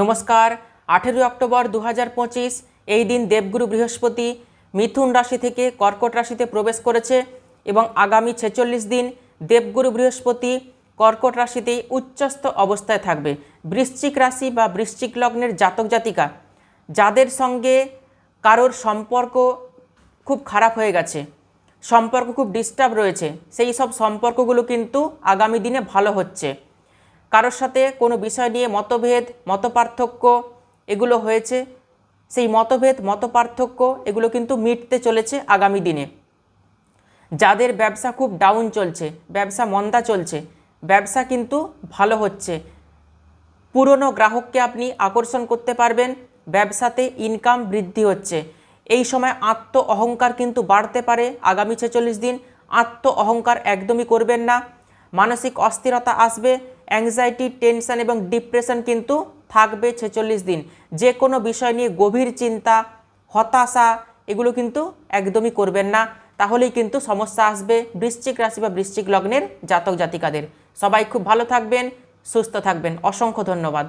নমস্কার। আঠেরোই অক্টোবর দু এই দিন দেবগুরু বৃহস্পতি মিথুন রাশি থেকে কর্কট রাশিতে প্রবেশ করেছে এবং আগামী ছেচল্লিশ দিন দেবগুরু বৃহস্পতি কর্কট রাশিতেই উচ্চস্থ অবস্থায় থাকবে। বৃশ্চিক রাশি বা বৃশ্চিক লগ্নের জাতক জাতিকা, যাদের সঙ্গে কারোর সম্পর্ক খুব খারাপ হয়ে গেছে, সম্পর্ক খুব ডিস্টার্ব রয়েছে, সেই সব সম্পর্কগুলো কিন্তু আগামী দিনে ভালো হচ্ছে। কারোর সাথে কোনো বিষয় নিয়ে মতভেদ, মতপার্থক্য এগুলো হয়েছে। সেই মতভেদ, মতপার্থক্য এগুলো কিন্তু মিটতে চলেছে আগামী দিনে। যাদের ব্যবসা খুব ডাউন চলছে, ব্যবসা মন্দা চলছে, ব্যবসা কিন্তু ভালো হচ্ছে। পুরনো গ্রাহককে আপনি আকর্ষণ করতে পারবেন, ব্যবসাতে ইনকাম বৃদ্ধি হচ্ছে। এই সময় আত্ম অহংকার কিন্তু বাড়তে পারে আগামী ছেচল্লিশ দিন। আত্ম অহংকার একদমই করবেন না। মানসিক অস্থিরতা আসবে অ্যাংজাইটি টেনশন এবং ডিপ্রেশন কিন্তু থাকবে ছেচল্লিশ দিন। যে কোনো বিষয় নিয়ে গভীর চিন্তা, হতাশা, এগুলো কিন্তু একদমই করবেন না। তাহলেই কিন্তু সমস্যা আসবে বৃশ্চিক রাশি বা বৃশ্চিক লগ্নের জাতক জাতিকাদের সবাই খুব ভালো থাকবেন, সুস্থ থাকবেন। অসংখ্য ধন্যবাদ।